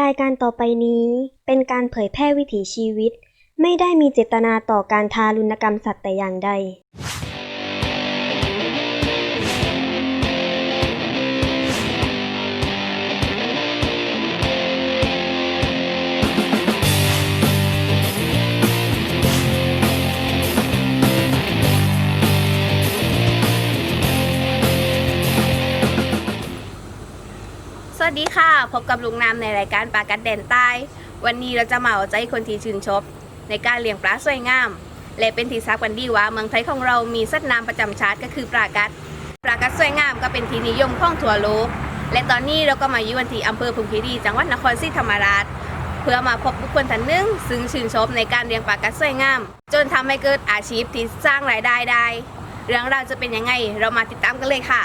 รายการต่อไปนี้เป็นการเผยแพร่วิถีชีวิต ไม่ได้มีเจตนาต่อการทารุณกรรมสัตว์แต่อย่างใด สวัสดีค่ะ พบกับลุงนามในรายการปลากัดแดนใต้ วันนี้เราจะมาเอาใจคนที่ชื่นชอบในการเลี้ยงปลาสวยงาม และเป็นที่ทราบกันดีว่าเมืองไทยของเรามีสัตว์น้ำประจำชาติก็คือปลากัดปลากัดสวยงามก็เป็นที่นิยมของทั่วโลก และตอนนี้เราก็มาอยู่กันที่อำเภอพุงคีรีจังหวัดนครศรีธรรมราช เพื่อมาพบบุคคลท่านหนึ่งซึ่งชื่นชอบในการเลี้ยงปลากัดสวยงาม จนทำให้เกิดอาชีพที่สร้างรายได้ได้ เรื่องราวจะเป็นยังไง เรามาติดตามกันเลยค่ะ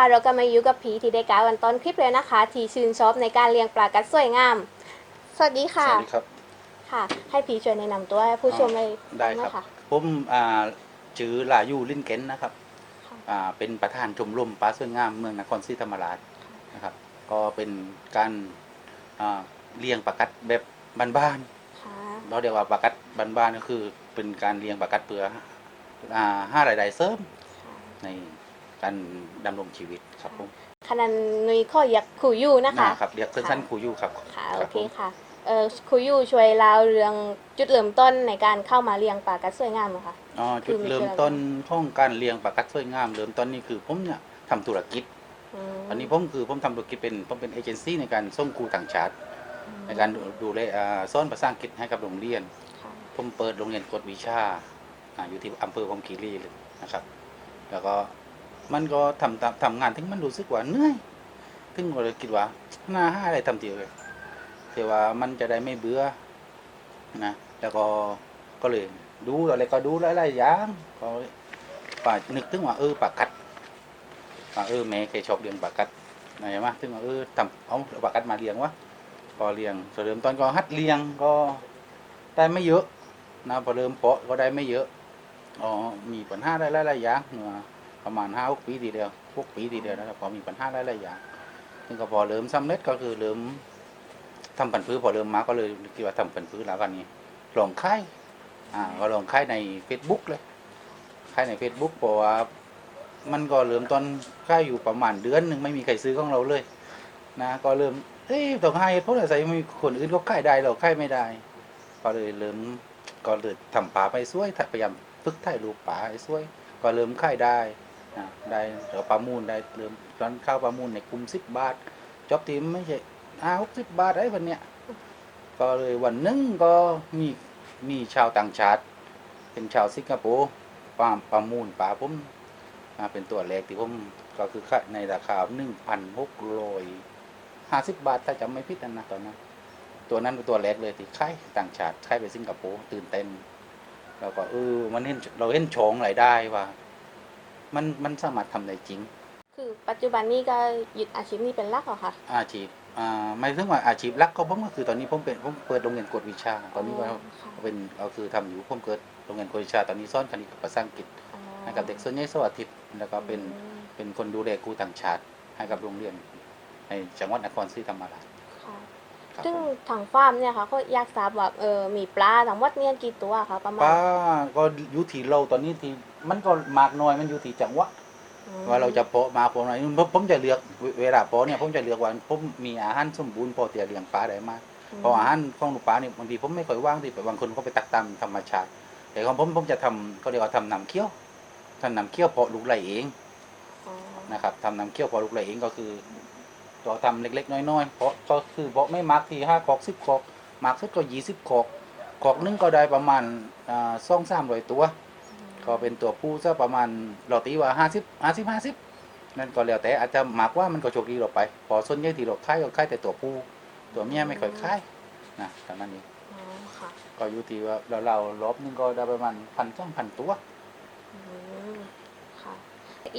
คะเราก็มาอยู่กับผีที่ได้กล่าวกันตอนคลิปเลยนะคะ ที่ชื่นชอบในการเลี้ยงปลากัดสวยงาม สวัสดีค่ะ สวัสดีครับ ค่ะ ให้ผีช่วยแนะนำตัวให้ผู้ชมได้ได้ฟังหคน่รัอบยค่ะผมอ่าชื่อลายูลินเกนนะครับค่ะ อ่าเป็นประธานชมรมปลาสวยงามเมืองนครศรีธรรมราชนะครับ ก็เป็นการอ่าเลี้ยงปลากัดแบบบ้านค่ะ ๆเราเรียกว่าปลากัดบ้านๆก็คือเป็นการเลี้ยงปลากัดเพื่ออ่าห้ารายได้เสริมใน การดำรงชีวิตครับผมขนาดนุ้ยข้ออยากคุยอยู่นะคะนะครับเรียกสั้นๆครูยูครับค่ะรัโอบเคผมค่ะเออคุยอยู่ช่วยเล่าเรื่องจุดเริ่มต้นในการเข้ามาเลี้ยงปลากัดสวยงามเหรอคะอ๋อคืจุอดมีเริ่มชื่ออะไรต้นของการเลี้ยงปลากัดสวยงาม เริ่มต้นนี่คือผมเนี่ยทำธุรกิจมอันนี้ผมคือผมทำธุรกิจเป็นผมเป็นเอเจนซี่ในการส่งครูต่างชาติในการดูดูแลอ่าสอนภาษาอังกฤษให้กับโรงเรียนค่ะผมเปิดโรงเรียนกฎวิชาอ่าอยู่ที่อำเภอพรหมคีรีเลยนะครับ แล้วก็ มันก็ทำทำทำงานถึงมันรู้สึกว่าเหนื่อยถึงก็เลยคิดว่าหน้าห้าอะไรทำเดียวเลยแต่ว่ามันจะได้ไม่เบื่อนะแล้วก็ก็เลยดูอะไรก็ดูหลายๆอย่างก็ป่านึกถึงว่าเออปากกัดว่าเออแม่เคยชอบเลี้ยงปากกัดนะใช่ไหมถึงว่าเออทำเอาปากกัดมาเลี้ยงวะก็เลี้ยงเริ่มตอนก็หัดเลี้ยงก็ได้ไม่เยอะนะพอเริ่มเพาะก็ได้ไม่เยอะอ๋อมีปัญหาได้หลายๆอย่างเมื่อ ประมาณห้าหกปีทีเดียวหกปีทีเดียวนะครับพอมีปัญหาหลายๆอย่างซึ่งก็พอเริ่มสำเร็จก็คือเริ่มทำผันพื้พอเริ่มมาก็เลยคิดว่าทำผันพื้แล้วกันนี้ลองค่ายอ่าก็ลองค่ายใน Facebook เลยค่ายใน Facebook เพราะว่ามันก็เริ่มตอนค่ายอยู่ประมาณเดือนหนึ่งไม่มีใครซื้อของเราเลยนะก็เริ่มเอ้ยต้องให้เพราะอะไรมีคนอื่นก็ค่ายได้เราค่ายไม่ได้ ก็เลยเริ่มก็เลยทำป่าไปสวยพยายามฝึกถ่ายรูปป่าให้สวย ก็เริ่มค่ายได้ ได้เดี๋ยวประมูลได้เริ่มตอนเข้าประมูลในกลุ่มสิบบาทจอบทีมไม่ใช่ห้าหกสิบบาทไอ้วันเนี้ยก็เลยวันหนึงก็มีมีชาวต่างชาติ เป็นชาวสิงคโปร์ปาประมูลป่าผมอ่าเป็นตัวแรกที่ผมก็คือในราคาหนึ่งพันหกร้อยห้าสิบบาทถ้าจำไม่ผิดนะตอนนั้นตัวนั้นเป็นตัวแรกเลยที่ค่ายต่างชาติค่ายไปสิงคโปร์ตื่นเต้นแล้วก็เออมันเห็นเราเห็นโฉงรายได้ว่า มันมันสามารถทำได้จริง คือปัจจุบันนี้ก็ยึดอาชีพนี้เป็นหลักเหรอคะอาชีพอ่าไม่ถึงว่าอาชีพหลักก็ผมก็คือตอนนี้ผมเป็นผมเปิดโรงเรียนกวดวิชาตอนนี้ก็ค่ะเป็นก็คือทำอยู่ผมเกิดโรงเรียนกวดวิชาตอนนี้สอนคณิตกับภาษาอังกฤษอ๋อให้กับเด็กส่วนใหญ่เสาร์อาทิตย์แล้วก็เป็น อืม เป็นคนดูแลครูต่างชาติให้กับโรงเรียนในจังหวัดนครศรีธรรมราช ค่ะครับซึ่งผมทางฟาร์มเนี่ยค่ะก็อยากทราบว่าเออมีปลาทั้งหมดเนี่ยกี่ตัวคะประมาณป้าก็อยู่ที่เราตอนนี้ที่มันก็มากน้อยมันอยู่ที่จังหวะอืมว่าเราจะเพาะมาเพาะไหนผมผมจะเลือกเวเวลาเพาะเนี่ยผมจะเลือกว่าผมมีอาหารสมบูรณ์พอที่จะเลี้ยงปลาได้มากเพราะอาหารของลูกปลาเนี่ยบางทีผมไม่ค่อยว่างที่บางคนเขาไปตักตามธรรมชาติ แต่ของผมผมจะทำเขาเรียกว่าทำน้ำเคี่ยวทำน้ำเคี่ยวเพาะลูกไหลเอง อ๋อ นะครับทำน้ำเคี่ยวเพาะลูกไหลเองก็คือ เราทำเล็กๆ น้อยๆเพาะก็คือเพาะไม่มากทีห้าคอกสิบคอกมากสุดก็ยี่สิบคอกคอกหนึงก็ได้ประมาณอ่าสองสามร้อยตัว ก็เป็นตัวผู้ซะประมาณเราตีว่าห้าสิบห้าสิบห้าสิบนั่นก็แล้วแต่อาจจะมากกว่ามันก็โชคดีเราไป พอส่วนใหญ่ที่เราค่ายก็ค่ายแต่ตัวผู้ตัวเมียไม่ค่อยค่ายนะตอนนั้นเองอ๋อค่ะก็อยู่ที่ว่าเราเรารอบนึงก็ได้ประมาณพันสองพันตัวอืมค่ะ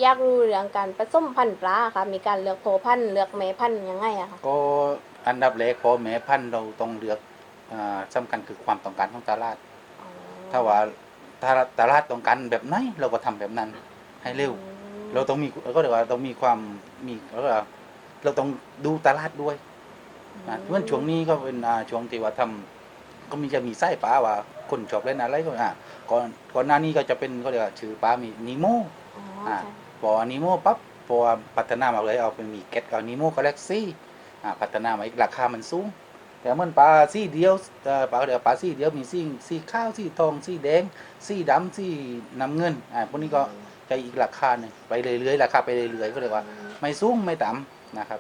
อยากรู้เรื่องการผสมพันธุ์ปลาค่ะ มีการเลือกโพพันธุ์เลือกแม่พันธุ์ยังไงอะคะก็อันดับแรกพอแม่พันธุ์เราต้องเลือกอ่าสำคัญคือความต้องการของตลาด อ๋อถ้าว่าถ้าตลาดต้องการแบบไหนเราก็ทำแบบนั้นให้เร็ว อืมเราต้องมีก็เรียกว่าต้องมีความมีแล้วก็เราต้องดูตลาดด้วยนะเพราะฉะนั้นช่วงนี้ก็เป็นอ่าช่วงที่ว่าทำก็มีจะมีไส้ปลาว่าคนชอบเล่นอะไรก็อ่าก่อนก่อนหน้านี้ก็จะเป็นก็เรียกว่าชื่อปลามีนิโม อ๋ออ่าใช่พอนิโมปั๊บพอพัฒนามาเลยเอาเป็นมีเก็ตเอานิโมกาแล็กซี่อ่าพัฒนามาอีกราคามันสูง แต่เหมันปลาสีเดียวเอ่อปลาเดียวปลาสีเดียวมีสีสีขาวสีทองสีแดงสีดำสีน้ำเงินอ่าพวกนี้ก็จะอีกราคาหนึ่งไปเรื่อยๆราคาไปเรื่อยๆก็เรียกว่า ไม่สูงไม่ต่ำนะครับ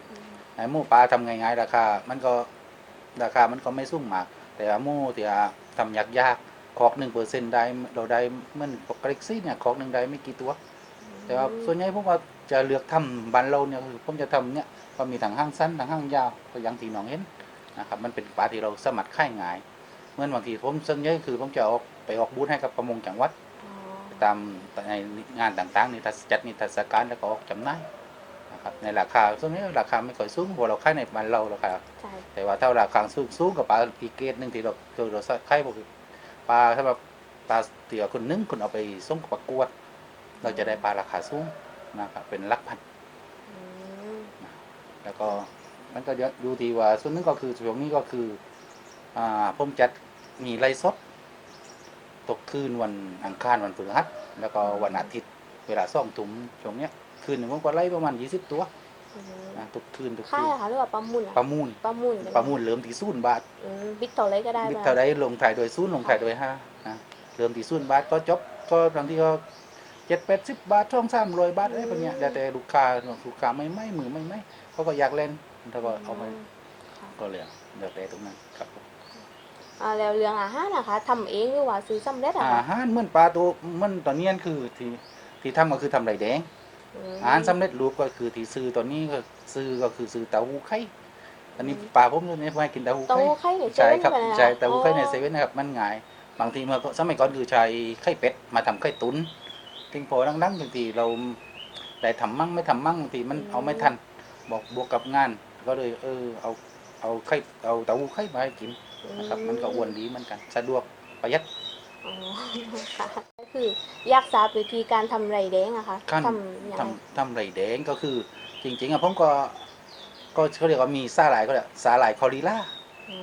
ไอ้หมูปลาทำง่ายๆราคา มันก็ราคามันก็ไม่สูงมาก แต่ว่าหมูที่ว่าทำยากๆคอกหนึ่งเปอร์เซ็นต์ได้เราได้เหมื่อนปกติซี่เนี่ยคอกหนึ่งได้ไม่กี่ตัว แต่ว่าส่วนใหญ่ผมว่าจะเลือกทำบ้านเราเนี่ยคือผมจะทำเนี่ยก็มีทางห้างสั้นทางห้างยาวก็อยังที่น้องเห็นนะครับมันเป็นปลาที่เราสมัครค่ายง่ายเหมื่อนบางทีผมส่วนใหญ่คือผมจะออกไปออกบูธให้กับประมงจังหวัดอ๋อตามในงานต่างๆนิทรรศจัดนิทรรศการแล้วก็ออกจำหน่ายนะครับในราคาส่วนนี้ราคาไม่ค่อยสูงเพราะเราขายในบ้านเราราคาใช่แต่ว่าถ้าราคาสูงสูงกับปลาอีกเกตหนึ่งที่เราคือเราขายพวกปลาถ้าแบบปลาเตี๋ยวคนนึงคุณเอาไปส่งประกวด เราจะได้ปลาราคาสูงนะครับเป็นหลักพันอืมแล้วก็มันก็เดี๋ยวดูทีว่าส่วนหนึงก็คือช่วงนี้ก็คืออ่าผมจัดมีไลฟ์สดตกคืนวันอังคารวันพฤหัสแล้วก็วันอาทิตย์เวลาซ่องทุ่มช่วงเนี้ยคืนหนึ่งผมก็ไล่ประมาณยี่สิบตัวอืมนะทุกคืนทุกค่าคืยนอะคะหรือว่าประมูลอะประมูลประมูลใช่ไหประมูลเริ่มที่ศูนย์บาทอืมบิดต่อเลยก็ได้บิดป่ะเท่าใดลงถ่ายโดยศูนย์ลงถ่ายโดยห้านะเริ่มที่ศูนย์บาทก็จบก็บางทีก็เจ็ดแปดสิบบาทช่องสามร้อยบาทอะไรแบบเนี้ยแล้วแต่ลูกค้าลูกค้าไม่ไม่มือไม่ไม่เขาก็อยากเล่นเขาก็เอาไปค่ะก็เลยเลือกแต่ตรงนั้นครับผมอ่าแล้วเรื่องอาหารนะคะทำเองหรือว่าซื้อสำเร็จอะอาคะหารเหมื่อนปลาตัวเหมันตอนนี้คือที่ที่ทำก็คือทำไรแดง มอาหารสำเร็จรูปก็คือที่ซื้อตอนนี้ก็ซื้อก็คือซื้อเต้าหู้ไข่ตอนนี้ปลาผมเนี่ยไม่กินเต้าหู้เต้าไข่หู้ไข่ในเซใช่เว่นครับไปเลยนะใช่เต้าหู้ไข่ในอ๋อเซเว่นนะครับมันง่าย บางทีเมื่อสมัยก่อนคือใช้ไข่เป็ดมาทำไข่ตุ๋น ทิ้งพอดังๆบางทีเราได้ทำมั่งไม่ทำมั่งบางทีมันเอาไม่ทันบอกบวกกับงาน ก็เลยเออเอาเอาไข่เอาเต้าหู้ไข่มาให้กินนะครับ มันก็อ้วนดีเหมือนกัน สะดวกประหยัดอ๋อค่ะก็คืออยากทราบวิธีการทำไรแดงอะคะขั้นทำยังไงทำทำไรแดงก็คือ จริง ๆอะผมก็ก็เขาเรียกว่ามีสาหร่ายก็เรียกสาหร่ายคอริล่า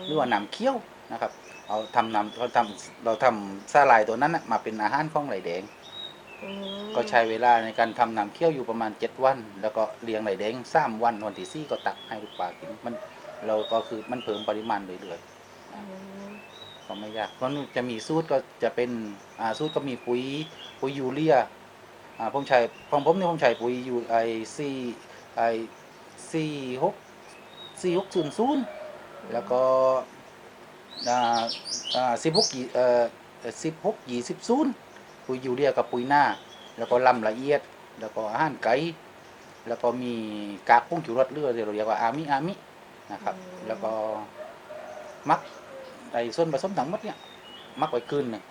หรือว่าน้ำเคี้ยวนะครับ เอาทำน้ำเราทำเราทำสาหร่ายตัวนั้นน่ะมาเป็นอาหารของไรแดงอืม ก็ใช้เวลาในการทำน้ำเคี้ยวอยู่ประมาณ 7 วัน แล้วก็เลี้ยงไรแดงสามวันวันที่สี่ก็ตักให้ลูกปลากินมันเราก็คือมันเพิ่มปริมาณเรื่อยอืมๆก็ไม่ยากเพราะจะมีสูตรก็จะเป็นอ่าสูตรก็มีปุ๋ยปุ๋ยยูเรียอ่าผมใช้ของผมเนี่ยผมใช้ปุ๋ยยูไอซีไอซีหกซีหกศูนย์ศูนย์แล้วก็อ่าอ่าสิบหกกี่เอ่อสิบหกยี่สิบศูนย์ ปุ๋ยยูเรียกับปุ๋ยหน้า แล้วก็ลำละเอียด แล้วก็อาหารไก่แล้วก็มีกากพุ่งจุรสเลือดที่เราเรียกว่าอามิอามินะครับ แล้วก็มักไอ้ส่วนผสมทั้งหมดเนี่ยมักไว้คืนหนึ่ง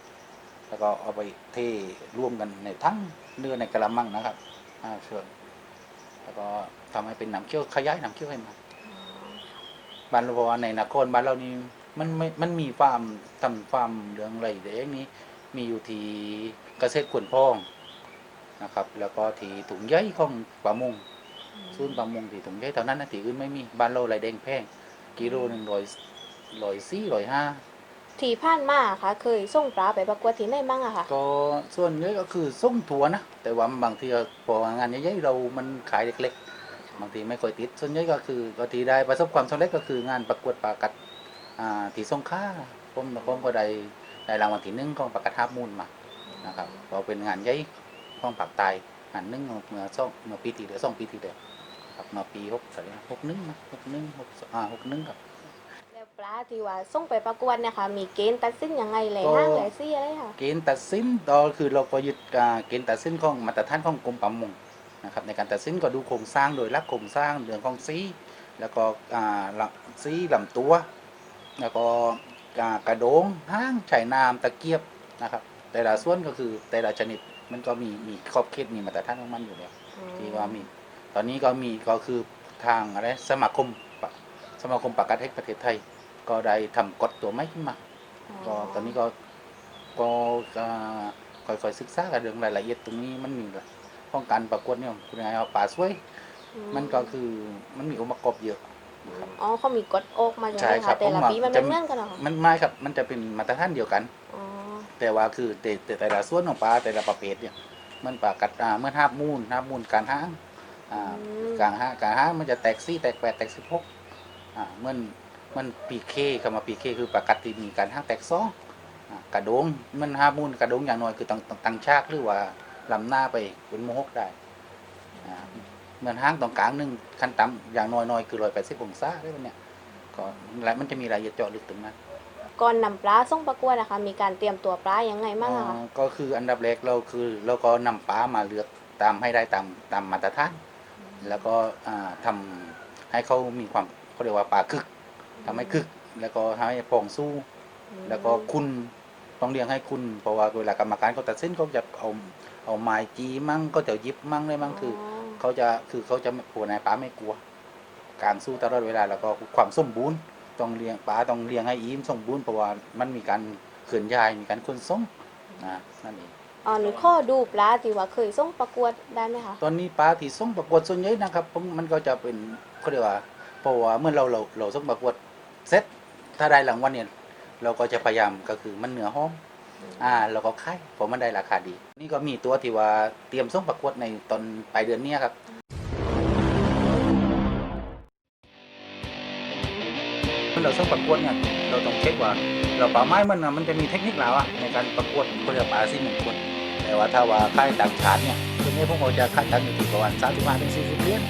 แล้วก็เอาไปเทรวมกันในทั้งเนื้อในกระมังนะครับอ่าเชิญแล้วก็ทำให้เป็นน้ำเคี่ยวขยายน้ำเคี่ยวให้มาบ้านเราบอกว่าในนครบ้านเรานี่มันไม่มันมีฟาร์มทำฟาร์มเรื่องอะไรเด็กนี้มีอยู่ที่ เกษตรขวนพองนะครับ แล้วก็ที่ถุงใยของประมงศูนย์ประมงที่ถุงใยเท่านั้นนะที่อื่นไม่มีบ้านเราไรแดงแพงกิโลหนึ่งร้อยร้อยสี่ร้อยห้าที่ผ่านมาค่ะ เคยส่งปลาไปประกวดที่ไหนบ้างอะค่ะ ก็ส่วนใหญ่ก็คือส่งถั่วนะ แต่ว่าบางทีก็พองานใหญ่ๆเรามันขายเล็กๆ บางทีไม่ค่อยติด ส่วนใหญ่ก็คือก็ที่ได้ประสบความสำเร็จก็คืองานประกวดปลากัดอ่าที่สงขลาผมผมก็ได้ได้รางวัลที่หนึ่งของปลากัดทาบมูลมา นะครับเราเป็นงานใหญ่ของภาคใต้งานหนึ่งเมื่อสองเมื่อปีที่เดียวสองปีที่เดียวครับเมื่อปีหกเท่าไหร่หกหนึ่งนะหกหนึ่งหกอ่าหกหนึ่งครับแล้วปลาที่ว่าส่งไปประกวดเนี่ยค่ะมีเกณฑ์ตัดสินยังไงแหล่ก็ห้างแหล่ซี่อะไรค่ะเกณฑ์ตัดสินก็คือเราก็ยึดอ่าเกณฑ์ตัดสินของมาตรฐานของกรมประมงนะครับในการตัดสินก็ดูโครงสร้างโดยรักโครงสร้างเรื่องของสีแล้วก็อ่าลำสีลำตัว แล้วก็อ่ากระโดงห้างไฉนามตะเกียบนะครับ แต่ละส่วนก็คือแต่ละชนิดมันก็มีมีขอบเขตมีมาตรฐานของมันอยู่แล้วที่ว่ามี ตอนนี้ก็มีก็คือทางอะไรสมาคมปะสมาคมปากกัดแห่งประเทศไทย ก็ได้ทำกฎตัวใหม่ขึ้นมาก็ตอนนี้ก็ก็อ่าค่อยๆศึกษากันเรื่องรายละเอียดตรงนี้มันมีละป้องกันประกวดเนี่ยคุณนายเอาป่าสวย มันก็คือมันมีองค์ประกอบเยอะนะครับอ๋อเขามีกฎโอกมาอย่างใช่ไรครัคะบแต่ละผมว่าปีมันจะไม่เหมือนกันเหรอคะมันไม่ครับมันจะเป็นมาตรฐานเดียวกันอ๋อ แต่ว่าคือแต่แต่แต่ละส่วนของปลาแต่ละประเภทเนี่ย มันปลากัดอ่าเมื่อห้าบมูลห้าบมูลการห้างอ่าอืม การห้างการห้างมันจะแตกซี่แตกแปดแตกสิบหกอ่ามันมันปีเคคำว่าปีเคคือปลากัดที่มีการห้างแตกสองอ่ากระโดงมันห้าบมูลกระโดงอย่างน้อยคือต้องต้องตั้งชากหรือว่าลำหน้าไปเป็นโมหกได้อ่าเหมือนห้างตรงกลางหนึ่งขั้นต่ำอย่างน้อยน้อยคือร้อยแปดสิบองศาได้ปะเนี่ยก็และมันจะมีรายละเอียดเจาะลึกตรงนั้น ก่อนนำปลาส่งประกวดนะคะ มีการเตรียมตัวปลายังไงบ้างอะคะ อ๋อก็คืออันดับแรกเราคือเราก็นำปลามาเลือกตามให้ได้ตามตามมาตรฐานแล้วก็อ่าทำให้เขามีความเขาเรียกว่าปลาคึกทำให้คึก แล้วก็ทำให้พองสู้ แล้วก็คุณต้องเลี้ยงให้คุณเพราะว่าเวลากรรมการเขาตัดสินเขาจะเอาเอาไม้จีมั่งก็จะหยิบมั่งเลยมั่งคือ เขาจะคือเขาจะผัวนายป้าไม่กลัว การสู้ตลอดเวลาแล้วก็ความสมบูรณ์ ต้องเลี้ยงป้าต้องเลี้ยงให้อิ่มสมบูรณ์เพราะว่ามันมีการเขื่อนย้ายมีการขนส่งนะนั่นเองอ๋อหนูข้อดูปลาที่ว่าเคยส่งประกวดได้ไหมคะตอนนี้ปลาที่ส่งประกวดส่วนใหญ่นะครับผมมันก็จะเป็นเขาเรียกว่าเพราะว่าเมื่อเราเราเราส่งประกวดเสร็จถ้าได้รางวัลเนี่ยเราก็จะพยายามก็คือมันเหนือห้องอ่าเราก็ขายเพราะมันได้ราคาดี นี่ก็มีตัวที่ว่าเตรียมส่งประกวดในตอนปลายเดือนเนี้ยครับ เราส่งประกวดเนี่ยเราต้องเช็คว่า เราป่าไม้มันมันจะมีเทคนิคแล้วอะในการประกวดเพื่อป่าสิ่งมงคนแต่ว่าถ้าว่าค่ายต่างชาติเนี่ยตัวนี้พวกเราจะคายกันอยู่ที่ประมาณ35ถึง40เหรียญ